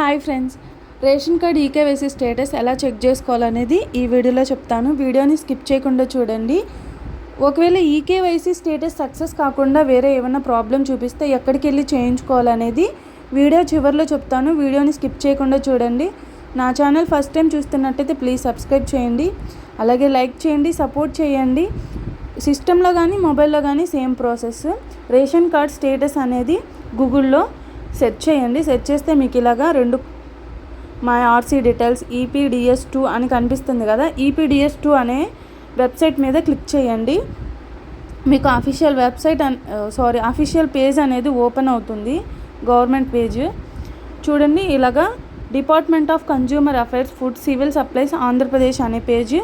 Hi friends. Ration card eKYC status ఎలా check చేసుకోవాలనేది ఈ వీడియోలో చెప్తాను. వీడియోని స్కిప్ చేయకుండా చూడండి. ఒకవేళ ఈకేవైసీ స్టేటస్ సక్సెస్ కాకుండా వేరే ఏమైనా ప్రాబ్లం చూపిస్తే ఎక్కడికి వెళ్ళి చేయించుకోవాలనేది వీడియో చివరిలో చెప్తాను. వీడియోని స్కిప్ చేయకుండా చూడండి. నా ఛానల్ ఫస్ట్ టైం చూస్తున్నట్టయితే ప్లీజ్ సబ్స్క్రైబ్ చేయండి. అలాగే లైక్ చేయండి సపోర్ట్ చేయండి. సిస్టంలో కానీ మొబైల్లో కానీ same process. Ration card status అనేది గూగుల్లో సెర్చ్ చేయండి. సెర్చ్ చేస్తే మీకు ఇలాగా రెండు my RC details EPDS two అని కనిపిస్తుంది కదా. ఈపీడిఎస్ టూ అనే వెబ్సైట్ మీద క్లిక్ చేయండి. మీకు official website an sorry official page అనేది ఓపెన్ అవుతుంది. Government page. చూడండి ఇలాగా department of consumer affairs food civil supplies Andhra Pradesh అనే పేజ్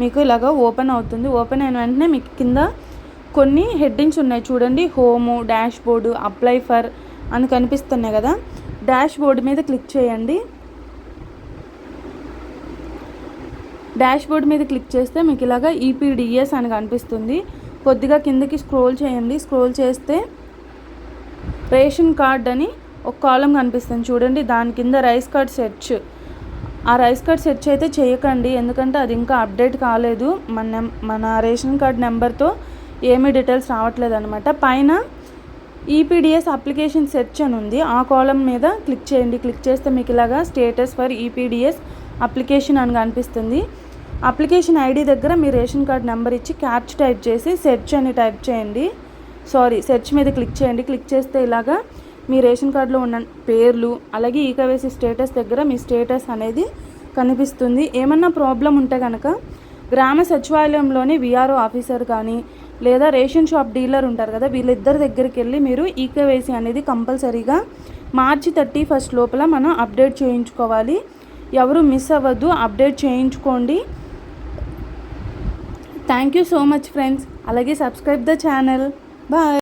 మీకు ఇలాగ ఓపెన్ అవుతుంది. ఓపెన్ అయిన వెంటనే మీకు కింద కొన్ని హెడ్డింగ్స్ ఉన్నాయి. చూడండి home dashboard apply for అని కనిపిస్తున్నాయి కదా. డాష్ బోర్డు మీద క్లిక్ చేయండి. డాష్ బోర్డ్ మీద క్లిక్ చేస్తే మీకు ఇలాగ ఈపీడిఎస్ అని కనిపిస్తుంది. కొద్దిగా కిందకి స్క్రోల్ చేయండి. స్క్రోల్ చేస్తే రేషన్ కార్డ్ అని ఒక కాలం కనిపిస్తుంది. చూడండి దాని కింద రైస్ కార్డ్ సెర్చ్. ఆ రైస్ కార్డ్ సెర్చ్ అయితే చేయకండి. ఎందుకంటే అది ఇంకా అప్డేట్ కాలేదు. మన మన రేషన్ కార్డ్ నెంబర్తో ఏమీ డీటెయిల్స్ రావట్లేదు అనమాట పైన ఈపీడిఎస్ అప్లికేషన్ సెర్చ్ అని ఉంది. ఆ కాలం మీద క్లిక్ చేయండి. క్లిక్ చేస్తే మీకు ఇలాగా స్టేటస్ ఫర్ ఈపీడిఎస్ అప్లికేషన్ అని కనిపిస్తుంది. అప్లికేషన్ ఐడి దగ్గర మీ రేషన్ కార్డ్ నెంబర్ ఇచ్చి క్యాప్చ్ టైప్ చేసి సెర్చ్ అని టైప్ చేయండి. సారీ సెర్చ్ మీద క్లిక్ చేయండి. క్లిక్ చేస్తే ఇలాగా మీ రేషన్ కార్డులో ఉన్న పేర్లు అలాగే ఈకవేసి స్టేటస్ దగ్గర మీ స్టేటస్ అనేది కనిపిస్తుంది. ఏమన్నా ప్రాబ్లం ఉంటే కనుక గ్రామ సచివాలయంలోని విఆర్ఓ ఆఫీసర్ కానీ లేదా రేషన్ షాప్ డీలర్ ఉంటారు కదా వీళ్ళిద్దరి దగ్గరికి వెళ్ళి మీరు ఈకేవైసీ అనేది కంపల్సరీగా మార్చి థర్టీ ఫస్ట్ లోపల మనం అప్డేట్ చేయించుకోవాలి. ఎవరు మిస్ అవ్వద్దు అప్డేట్ చేయించుకోండి. Thank you so much friends. అలాగే సబ్స్క్రైబ్ ద ఛానల్. బాయ్.